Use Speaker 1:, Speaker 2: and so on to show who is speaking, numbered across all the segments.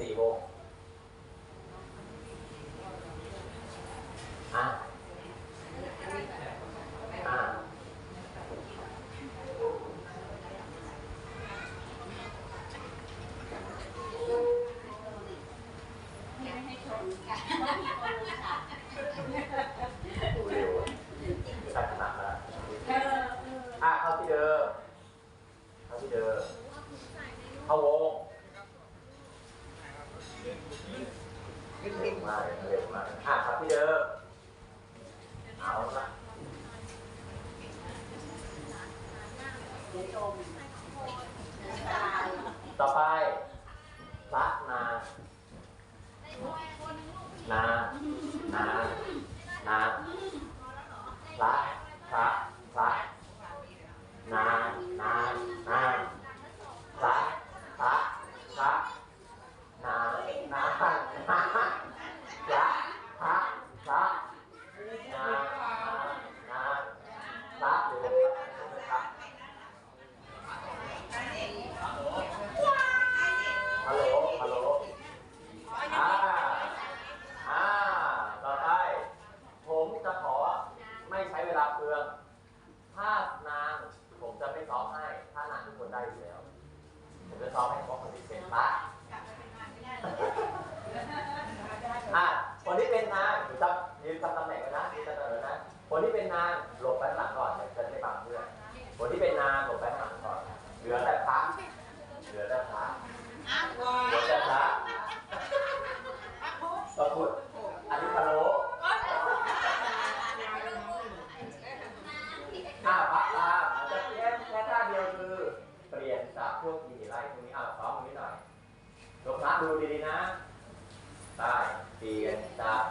Speaker 1: สี่วงอะอะ
Speaker 2: ไม่ให้ชนกัน
Speaker 1: ดูเร็วไม่ทันขนาดแล้ว
Speaker 2: เออเออ
Speaker 1: อะเข้าที่เดิมเข้าที่เดิมเข้าวง เร็วมากเลยเร็วมากอะครับพี่เด้อเอาละ
Speaker 2: เดี๋ยวชมตาย
Speaker 1: ต่อไปพระนา นา นา นาพระพระพระนา นา นาพระพระพระนา นา นาพระพระพระนานานาพระหรือพระฮัลโหล ฮัลโหล อ่า อ่า ต่อไป ผมจะขอไม่ใช้เวลาเปลืองถ้านางผมจะไม่ซ้อมให้ ถ้านางทุกคนได้อยู่แล้ว ผมจะซ้อมให้เพราะคนที่เป็นพระอะคนที่เป็นนางอยู่จำยืนจำตำแหน่งไว้นะยืนจำตำแหน่งไว้นะ คนที่เป็นนางหลบไปข้างหลังก่อนเดี๋ยวจะได้บังเพื่อน คนที่เป็นนางหลบไปข้างหลังก่อน เหลือแต่พระเหลือแต่พระเหลือแต่พระก็พูดอันนี้พะโล้อ่าพระตามมันจะแค่แค่ท่าเดียวคือ เปลี่ยนจากพวกอีไล่ตรงนี้อ่าซ้อมตรงนี้หน่อยยกพระดูดีๆนะใต้เปลี่ยนจาก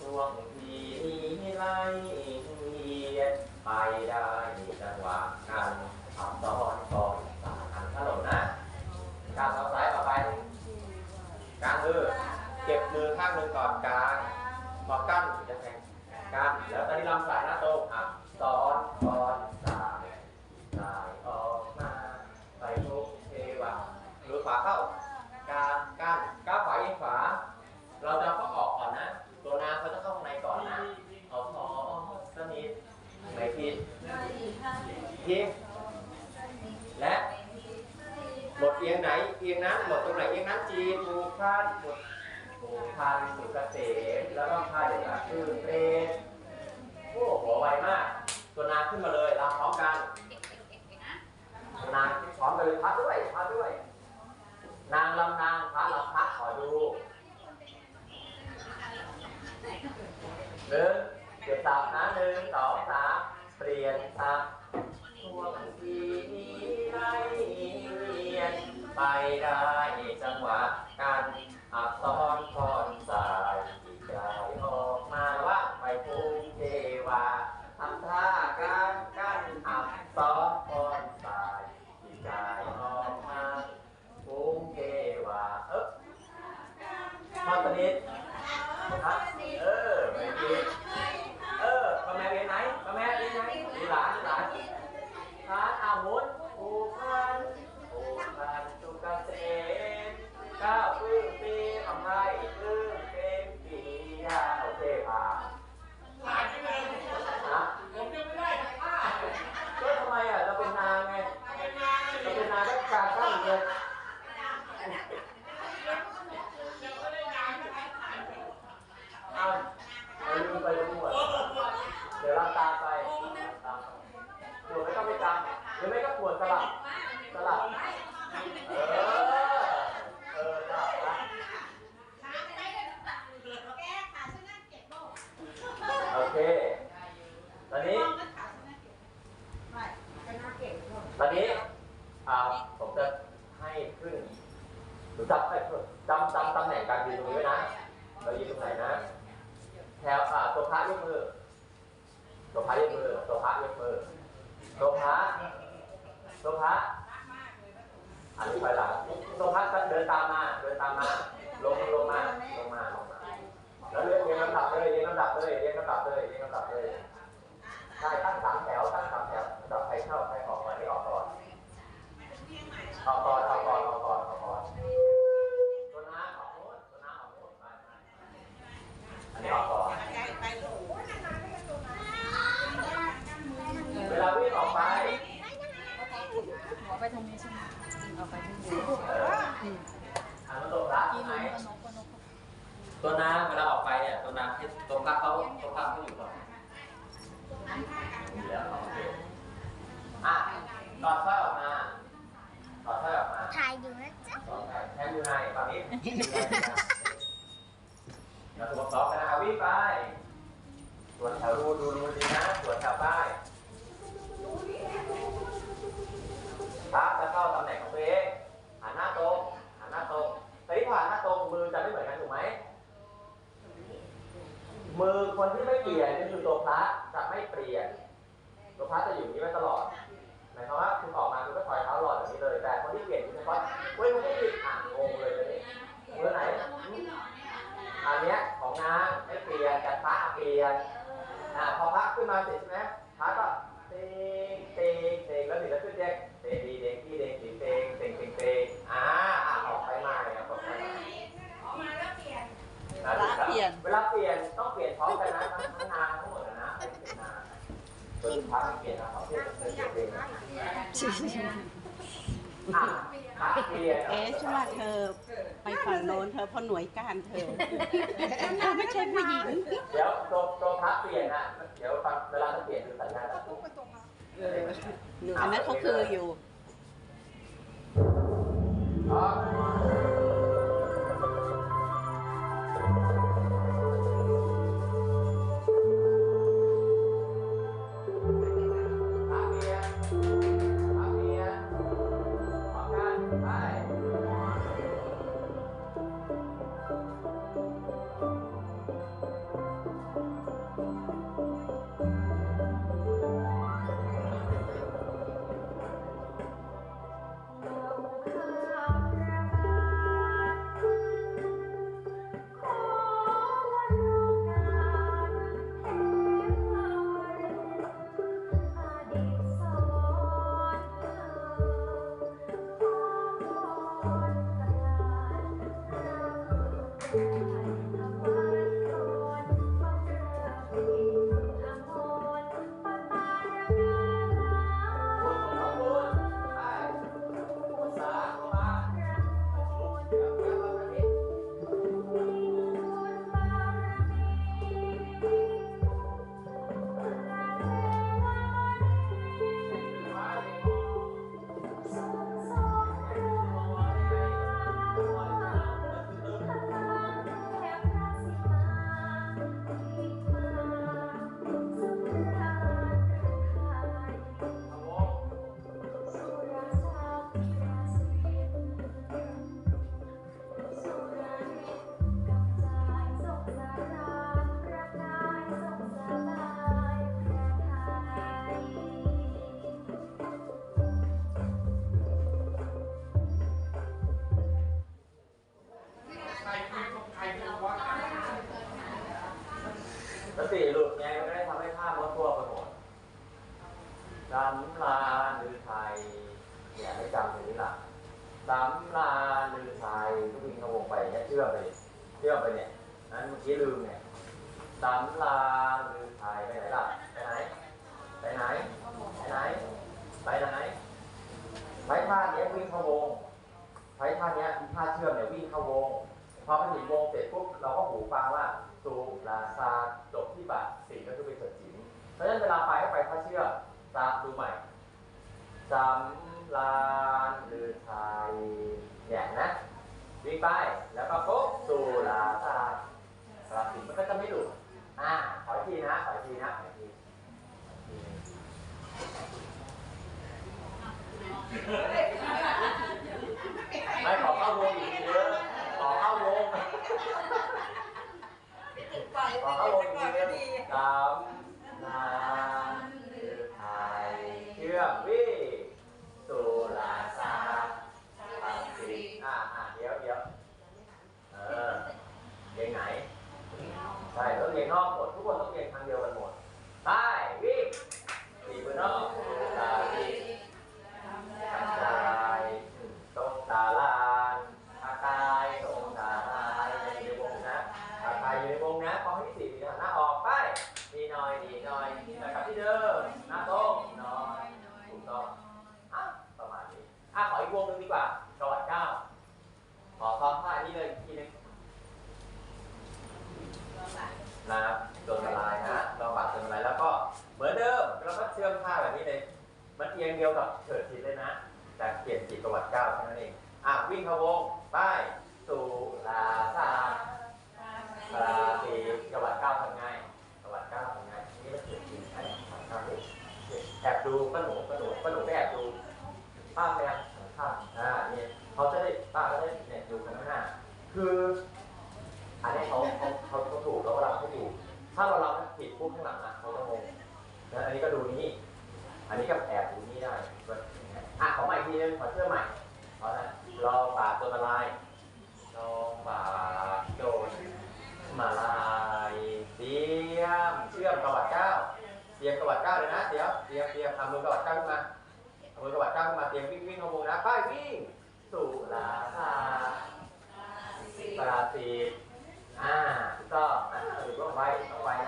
Speaker 1: ช่วงทีนี้ ไล่ไปได้จังหวะกันขับซ้อนก่อนสาหันถนนนะการเอาซ้ายต่อไปกลางมือเก็บมือข้างหนึ่งก่อนกลางพอกั้นถึงจะแทงกั้นแล้วตอนนี้ลำสายหน้าโตรงอะซ้อนซ้อนสายสายออกมาไปทุกเทวะมือขวาเข้า กางกั้นก้าวขวายิงขวา เราจะเข้าออกก่อนนะ ตัวนาเขาจะเข้าข้างในก่อนนะเอาพอสนิทไม่ผิดทิ้งและหมดเอียงไหนเอียงนั้นหมดตรงไหน เอียงนั้นจีนผูพันหมดผูพันผูกเกษมแล้วก็พาเด็กอะคือเปรตโอ้หัวไวมาก ตัวนาขึ้นมาเลยรับพร้อมกันตัวนางพร้อมเลยพัดด้วยพัดด้วย นางลำนางพระลำพระขอดูหนึ่งเก็บสับนะหนึ่งสองสามเปลี่ยนสับช่วงทีนี้ไล่เรียนไปได้ ตอนนี้ผมจะให้ขึ้นหนูจำไอ้จำจำตำแหน่งการยืนตรงนี้ไว้นะ เรายืนตรงไหนนะ แถวตัวพระยกมือตัวพระยกมือตัวพระยกมือตัวพระตัวพระอันนี้ไปหลังตรงพักเดินตามมา เดินตามมา ลงลงมา ลงมา ลงมา แล้วเรียงเรียงลำดับเลย เรียงลำดับเลย เรียงลำดับเลย เรียงลำดับเลยใช่ตั้ตั้งสาม ไปทางนี้ใช่ไหมเอาไปทางนี้ถาวตัวรักไหมตัวน้าเวลาออกไปเนี่ยตัวน้าที่ตัวพักเขาตัวพักเขาอยู่ก่อนอยู่แล้วโอเคอะตอดสร้อยออกมาตอดสร้อยออกมา
Speaker 3: ถ่ายอยู่นะจ๊ะ
Speaker 1: แทงอยู่ในตอนนี้เราถูกสอบกันนะวิ่งไปตรวจแถวรูดูรูดีนะตรวจแถวป้าย มือคนที่ไม่เปลี่ยนก็คือตัวพระจะไม่เปลี่ยนตัวพระจะอยู่นี้ไว้ตลอดหมายความว่าคุณออกมาคุณก็ถอยเท้ารอดแบบนี้เลย แต่คนที่เป
Speaker 2: ลี่ยน
Speaker 1: นอะอะเปลี่ยนเอ๊ะ
Speaker 4: ฉันว่าเธอไปฝั่งโน้นเธอเพราะหน่วยการเธอเธอไม่ใช่ผู้หญิง
Speaker 1: เดี๋ยวตัวตัวพักเปลี่ยนอะเดี๋ยวฟังเวลาจะเปลี่ยนคือสัญญาณ
Speaker 4: เออหนูอันนั้นเขาคืออยู่
Speaker 1: อ๋อ คุณ อย่าให้จำตรงนี้ล่ะดำลาลือไทยทุกทีเขาวงไปเนี่ยเชื่อไปเชื่อไปเนี่ยนั้นเมื่อกี้ลืมเนี่ยดำลาลือไทยไปไหนล่ะไปไหนไปไหนไปไหนไปไหนไม้ท่าเนี้ยวิ่งเข้าวงไม้ท่าเนี้ยท่าเชื่อมเนี่ยวิ่งเข้าวงพอไปถึงวงเสร็จปุ๊บเราก็หูฟังว่าสูลาซาจบที่บาทสี่ก็คือเป็นเสดจิ๋มเพราะฉะนั้นเวลาไปก็ไปท่าเชื่อมตามดูใหม่จำลานลือไทยเนี่ยนะวิ่งไปแล้วก็ปุ๊บสูลาซาสลับสิมันก็จะไม่หลุดอ่าขออีกทีนะขออีกทีนะขออีกทีไม่ขอเข้าวงอีกทีเยอะขอเข้าวง ขอเข้าวงอีกทีเดียวสามนานคือไทยเชื่อมวิ่งสุราษาปังสิอ่าอ่าเดี๋ยวเดี๋ยวเออเรียงไหน ใช่ต้องเรียงนอก หมดทุกคนต้องเรียงทางเดียวกันหมดไปวิ่งสี่มือนอกตาดีกระจายตรงตาลานอากายตรงตาลายในวงนะถ้าใครอยู่ในวงนะพอที่สี่มีหน้าออกไปดีหน่อยดีหน่อยแล้วกลับที่เดิมหน้าตรงนอนถูกต้องอะประมาณนี้อะขออีกวงหนึ่งดีกว่ากอดเก้าขอซ้อมท่านี้เลยอีกทีหนึง นะครับตัวละลายนะเราบาดตัวละลายแล้วก็เหมือนเดิมเราก็เชื่อมท่าแบบนี้เลยมันเอียงเดียวกับเฉิดจิตเลยนะ แต่เปลี่ยนจิตประวัติเก้าแค่นั้นเองอะวิ่งเข้าวงไปสู่ลาซาปราตีประวัติเก้าทำไงประวัติเก้าทำไงนี่มันเฉิดจิตใช่ไหมครับแอบดูป้าหนูป้าหนูป้าหนูแอบดูป้าไปแอบข้างอ่านี่เขาจะได้ป้าก็ได้เนี่ยดูกันข้างหน้า คือ อันนี้เขาเขาเขาเขาถูกแล้วเราไม่ถูก ถ้าเราเราผิดพวกข้างหลังอะเขาจะงงนะอันนี้ก็ดูนี้ อันนี้ก็แอบดูนี่ได้ด้วยอะขอใหม่อีกทีนึงขอเชื่อใหม่เอาละลองปากตัวละลายลองปาโจนมาลายเตรียมเชื่อมกระวัดเก้าเตรียมกระวัดเก้าเลยนะ เดี๋ยวเตรียมเตรียมทำมือกระวัดเก้าขึ้นมาเอามือกระวัดเก้าขึ้นมาเตรียมวิ่งวิ่งเข้าวงนะไปวิ่งสู่ลาซาปราสีอ่าถูกต้องอะถูกต้องไปต้องไป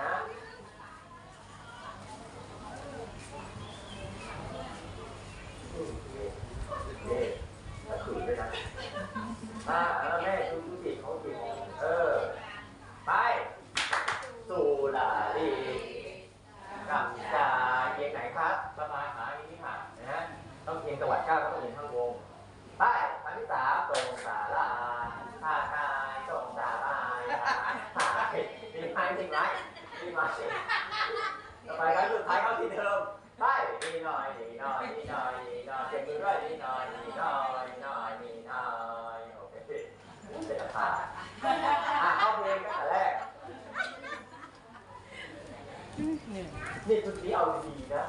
Speaker 1: นะายขาหายมีไหมมีไหมมีไหมต่อไปครั้งสุดท้ายเข้าที่เดิมไปนี่หน่อยนี่หน่อยนี่หน่อยนี่หน่อยเจ็บมือด้วยนี่หน่อยนี่หน่อยนี่หน่อยนี่หน่อยโอเคเป็นราคาอะเข้าเพลงตั้งแต่แรกนี่ชุดนี้เอาดีนะ